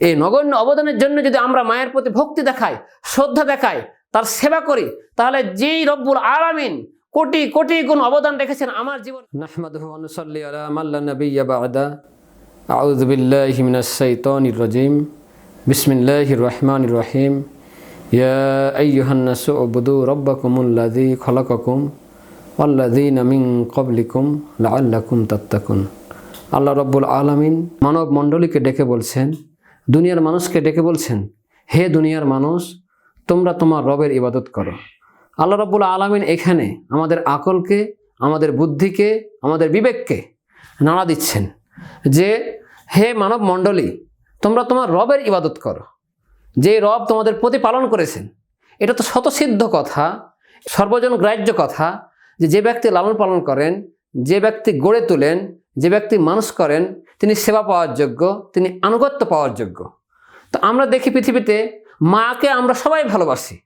এই নগণ্য অবদানের জন্য যদি আমরা মায়ের প্রতি ভক্তি দেখাই, শ্রদ্ধা দেখাই, তার সেবা করি, তাহলে যেই রব্বুল আলামিন কোটি কোটি গুণ অবদান রেখেছেন আমার জীবন। নাহমাদুহু ওয়া নুসাল্লি আলা মান লা নাবিয়্যা বা'দা। আউযু বিল্লাহি মিনাশ শাইতানির রাজিম। বিসমিল্লাহির রহমানির রহিম। ইয়া আইয়ুহান নাসু উবুদু রাব্বাকুমুল্লাযী খলাকাকুম ওয়াল্লাযীনা মিন ক্বাবলিকুম আল্লাহ রব্বুল মানব মণ্ডলীকে ডেকে বলছেন দুনিয়ার মানুষকে ডেকে বলছেন, হে দুনিয়ার মানুষ, তোমরা তোমার রবের ইবাদত করো। আল্লাহ রব্বুল আলামিন এখানে আমাদের আকলকে, আমাদের বুদ্ধিকে, আমাদের বিবেককে নাড়া দিচ্ছেন যে, হে মানব মণ্ডলী তোমরা তোমার রবের ইবাদত করো। যে রব তোমাদের প্রতিপালন করেছেন, এটা তো শতসিদ্ধ কথা, সর্বজন গ্রাহ্য কথা যে যে ব্যক্তি লালন পালন করেন যে ব্যক্তি গড়ে তোলেন, যে ব্যক্তি মানুষ করেন, তিনি সেবা পাওয়ার যোগ্য, তিনি আনুগত্য পাওয়ার যোগ্য। তো আমরা দেখি পৃথিবীতে মাকে আমরা সবাই ভালোবাসি।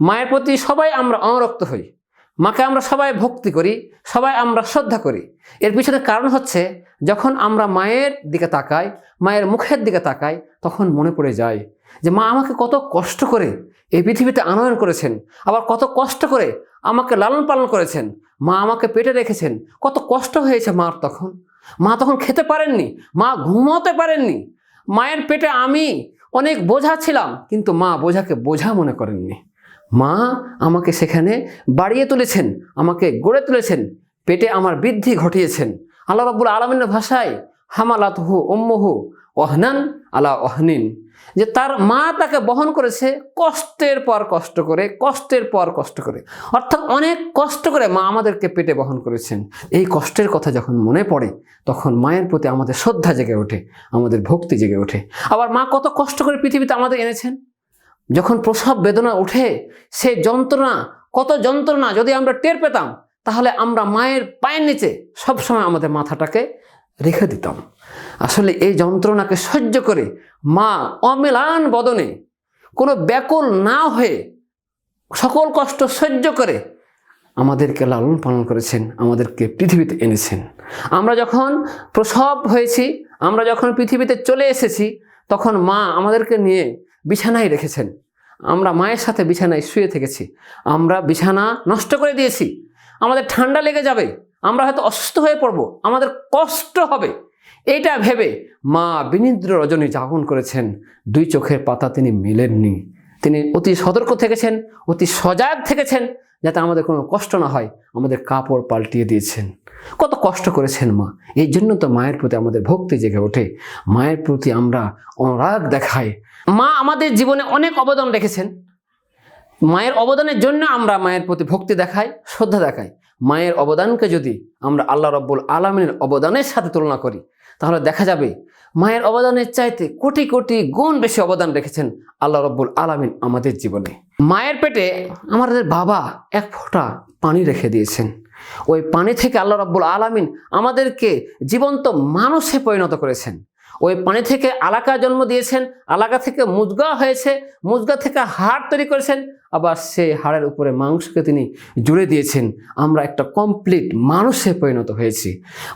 মায়ের প্রতি সবাই আমরা অনুরক্ত হই। মাকে আমরা সবাই ভক্তি করি, সবাই আমরা শ্রদ্ধা করি। এর পিছনে কারণ হচ্ছে, যখন আমরা মায়ের দিকে তাকাই, মায়ের মুখের দিকে তাকাই, তখন মনে পড়ে যায় যে মা আমাকে কত কষ্ট করে এই পৃথিবীতে আনয়ন করেছেন, আবার কত কষ্ট করে আমাকে লালন পালন করেছেন। মা আমাকে পেটে রেখেছেন। কত কষ্ট হয়েছে মার তখন। মা তখন খেতে পারেননি, মা ঘুমাতে পারেননি। মায়ের পেটে আমি অনেক বোঝা ছিলাম, কিন্তু মা বোঝাকে বোঝা মনে করেননি। মা আমাকে সেখানে বাড়িয়ে তুলেছেন, আমাকে গড়ে তুলেছেন, পেটে আমার বৃদ্ধি ঘটিয়েছেন। আল্লাহ রাব্বুল আলমিনের ভাষায় হামালাতহু ওম্মহু অহনান আলা অহনিন যে তার মা তাকে বহন করেছে কষ্টের পর কষ্ট করে, কষ্টের পর কষ্ট করে। অর্থাৎ অনেক কষ্ট করে মা আমাদেরকে পেটে বহন করেছেন। এই কষ্টের কথা যখন মনে পড়ে, তখন মায়ের প্রতি আমাদের শ্রদ্ধা জেগে ওঠে, আমাদের ভক্তি জেগে ওঠে। আবার মা কত কষ্ট করে পৃথিবীতে আমাদের এনেছেন। যখন প্রসব বেদনা উঠে সে যন্ত্রণা, কত যন্ত্রণা যদি আমরা টের পেতাম, তাহলে আমরা মায়ের পায়ের নিচে সবসময় আমাদের মাথাটাকে রেখে দিতাম। আসলে এই যন্ত্রণাকে সহ্য করে মা অমেলান বদনে কোনো ব্যাকুল না হয়ে সকল কষ্ট সহ্য করে আমাদেরকে লালন পালন করেছেন, আমাদেরকে পৃথিবীতে এনেছেন। আমরা যখন প্রসব হয়েছি, আমরা যখন পৃথিবীতে চলে এসেছি, তখন মা আমাদেরকে নিয়ে বিছানায় রেখেছেন। আমরা মায়ের সাথে বিছানায় শুয়ে থেকেছি। আমরা বিছানা নষ্ট করে দিয়েছি। আমাদের ঠান্ডা লেগে যাবে। আমরা হয়তো অসুস্থ হয়ে পড়ব, আমাদের কষ্ট হবে। এটা ভেবে মা বিনিদ্র রজনী যাপন করেছেন। দুই চোখের পাতা তিনি মেলেননি। তিনি অতি সতর্ক থেকেছেন, অতি সজাগ থেকেছেন, যাতে আমাদের কোনো কষ্ট না হয়, আমাদের কাপড় পাল্টিয়ে দিয়েছেন। কত কষ্ট করেছেন মা। এই জন্য তো মায়ের প্রতি আমাদের ভক্তি জেগে ওঠে। মায়ের প্রতি আমরা অনুরাগ দেখাই। মা আমাদের জীবনে অনেক অবদান রেখেছেন। মায়ের অবদানের জন্য আমরা মায়ের প্রতি ভক্তি দেখাই, শ্রদ্ধা দেখাই। মায়ের অবদানকে যদি আমরা আল্লাহ রব্বুল আলমিনের অবদানের সাথে তুলনা করি, তাহলে দেখা যাবে মায়ের অবদানের চাইতে কোটি কোটি গুণ বেশি অবদান রেখেছেন আল্লাহ রব্বুল আলমিন আমাদের জীবনে। মায়ের পেটে আমাদের বাবা এক ফোঁটা পানি রেখে দিয়েছেন। ওই পানি থেকে আল্লাহ রব্বুল আলমিন আমাদেরকে জীবন্ত মানুষে পরিণত করেছেন। ওই পানি থেকে আলাকা জন্ম দিয়েছেন, আলাকা থেকে মুজগা হয়েছে, মুজগা থেকে হাড় তৈরি করেছেন, আবার সেই হাড়ের উপরে মাংসকে তিনি জুড়ে দিয়েছেন। আমরা একটা কমপ্লিট মানুষে পরিণত হয়েছি।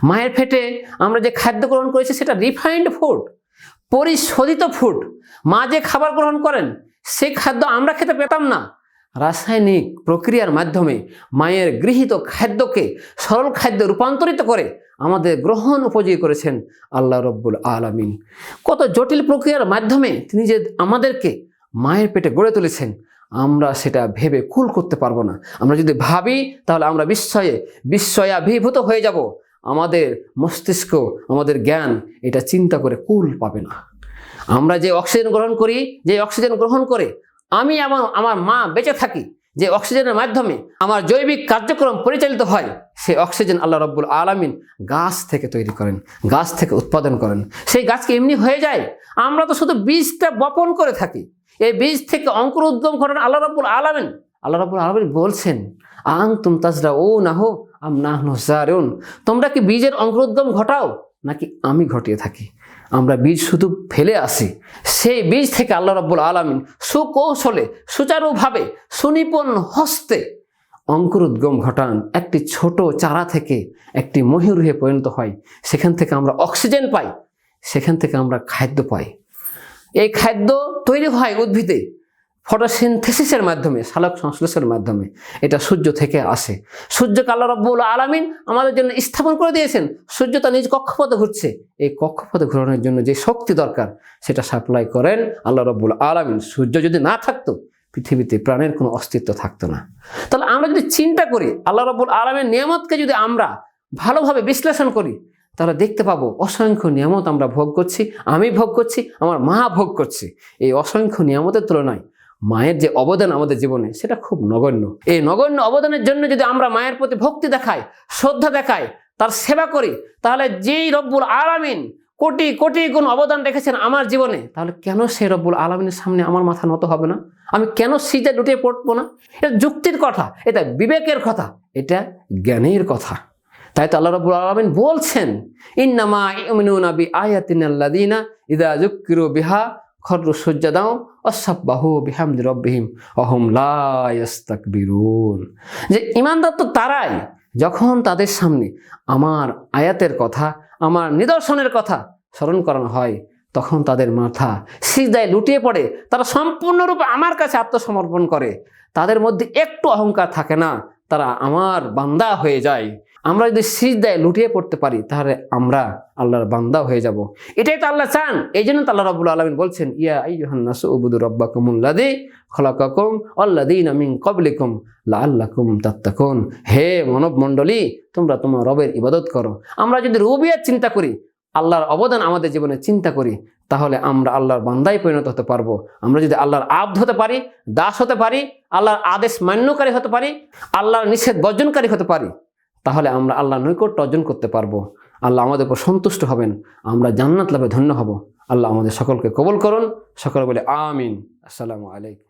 মায়ের ফেটে আমরা যে খাদ্য গ্রহণ করেছি সেটা রিফাইন্ড ফুড পরিশোধিত ফুড মা যে খাবার গ্রহণ করেন, সেই খাদ্য আমরা খেতে পেতাম না। রাসায়নিক প্রক্রিয়ার মাধ্যমে মায়ের গৃহীত খাদ্যকে সরল খাদ্যে রূপান্তরিত করে আমাদের গ্রহণ উপযোগী করেছেন আল্লাহ রব্বুল আলামিন। কত জটিল প্রক্রিয়ার মাধ্যমে তিনি যে আমাদেরকে মায়ের পেটে গড়ে তুলেছেন, আমরা সেটা ভেবে কুল করতে পারব না। আমরা যদি ভাবি, তাহলে আমরা বিস্ময়ে, বিস্ময়াভিভূত হয়ে যাব। আমাদের মস্তিষ্ক, আমাদের জ্ঞান এটা চিন্তা করে কুল পাবে না। আমরা যে অক্সিজেন গ্রহণ করি, যে অক্সিজেন গ্রহণ করে আমি আমার আমার মা বেঁচে থাকি যে অক্সিজেনের মাধ্যমে আমার জৈবিক কার্যক্রম পরিচালিত হয় সেই অক্সিজেন আল্লাহ রব্বুল আলামিন গাছ থেকে তৈরি করেন, গাছ থেকে উৎপাদন করেন। সেই গাছকে এমনি হয়ে যায়? আমরা তো শুধু বীজটা বপন করে থাকি। এই বীজ থেকে অঙ্কুর উদ্যম ঘটান আল্লাহ রব্বুল আলামিন। আল্লাহ রব্বুল আলামিন বলছেন আং তুম তাজরা ও না হো আম না তোমরা কি বীজের অঙ্কুরোদ্গম ঘটাও, নাকি আমি ঘটিয়ে থাকি? আমরা বীজ শুধু ফেলে আসি। সেই বীজ থেকে আল্লাহ রব্বুল আলমিন সুকৌশলে, সুচারুভাবে, সুনিপুণ হস্তে অঙ্কুর উদ্গম ঘটান। একটি ছোট চারা থেকে একটি মহিরুহে পরিণত হয়। সেখান থেকে আমরা অক্সিজেন পাই। সেখান থেকে আমরা খাদ্য পাই। এই খাদ্য তৈরি হয় উদ্ভিদে। ফটোসিনথেসিসের মাধ্যমে, সালোক সংশ্লেষের মাধ্যমে এটা সূর্য থেকে আসে। সূর্যকে আল্লাহ রব্বুল আলামিন আমাদের জন্য স্থাপন করে দিয়েছেন। সূর্য তার নিজ কক্ষপথে ঘুরছে। এই কক্ষপথে ঘোরানোর জন্য যে শক্তি দরকার, সেটা সাপ্লাই করেন আল্লাহ রব্বুল আলামিন। সূর্য যদি না থাকতো, পৃথিবীতে প্রাণের কোনো অস্তিত্ব থাকতো না। তাহলে আমরা যদি চিন্তা করি, আল্লাহ রব্বুল আলমের নিয়ামতকে যদি আমরা ভালোভাবে বিশ্লেষণ করি, তাহলে দেখতে পাবো অসংখ্য নিয়ামত আমরা ভোগ করছি, আমি ভোগ করছি, আমার মা ভোগ করছে। এই অসংখ্য নিয়ামতের তুলনায় মায়ের যে অবদান আমাদের জীবনে, সেটা খুব নগণ্য। এই নগণ্য অবদানের জন্য যদি আমরা মায়ের প্রতি ভক্তি দেখাই, শ্রদ্ধা দেখাই, তার সেবা করি, তাহলে যেই রব্বুল আলামিন কোটি কোটি গুণ অবদান রেখেছেন আমার জীবনে, তাহলে কেন সেই রব্বুল আলমিনের সামনে আমার মাথা নত হবে না? আমি কেন সিজে লুটিয়ে পড়ব না? এটা যুক্তির কথা, এটা বিবেকের কথা, এটা জ্ঞানের কথা। তাই তো আল্লাহ রব্বুল আলমিন বলছেন, ইন্নামা ইউমিনুনা বি আয়াতিন আল্লাদিনা ইদা যুক্কিরু বিহা খরু সজ্জাদাও অসাব্বাহু বিহামদি রব্বিহিম, অহম লা ইয়াস্তাকবিরুন। যে ইমানদার তো তারাই, যখন তাদের সামনে আমার আয়াতের কথা, আমার নিদর্শনের কথা স্মরণ করানো হয়, তখন তাদের মাথা সিজদায় লুটিয়ে পড়ে, তারা সম্পূর্ণরূপে আমার কাছে আত্মসমর্পণ করে। তাদের মধ্যে একটু অহংকার থাকে না, তারা আমার বান্দা হয়ে যায়। আমরা যদি সিজদায় লুটিয়ে পড়তে পারি, তাহলে আমরা আল্লাহর বান্দা হয়ে যাব। এটাই তো আল্লাহ চান এই জন্য তো আল্লাহ রাবুল আলমিন বলছেন, ইয়া আইয়ুহান্নাসু উবুদু রব্বাকুমুল্লাদি খলাকাকুম আল্লাদিন মিন কবলিকুম লাআল্লাকুম তাত্তাকুন। হে মানব মণ্ডলী তোমরা তোমার রবের ইবাদত করো। আমরা যদি রুবিয়ার চিন্তা করি, আল্লাহর অবদান আমাদের জীবনে চিন্তা করি, তাহলে আমরা আল্লাহর বান্দায় পরিণত হতে পারব। আমরা যদি আল্লাহর আব্দ হতে পারি, দাস হতে পারি, আল্লাহর আদেশ মান্যকারী হতে পারি, আল্লাহর নিষেধ বর্জনকারী হতে পারি তাহলে আমরা আল্লাহ নৈকট্য অর্জন করতে পারব। আল্লাহ আমাদের উপর সন্তুষ্ট হবেন। আমরা জান্নাত লাভে ধন্য হব। আল্লাহ আমাদের সকলকে কবল করুন। সকলে বলে আমিন। আসসালামু আলাইকুম।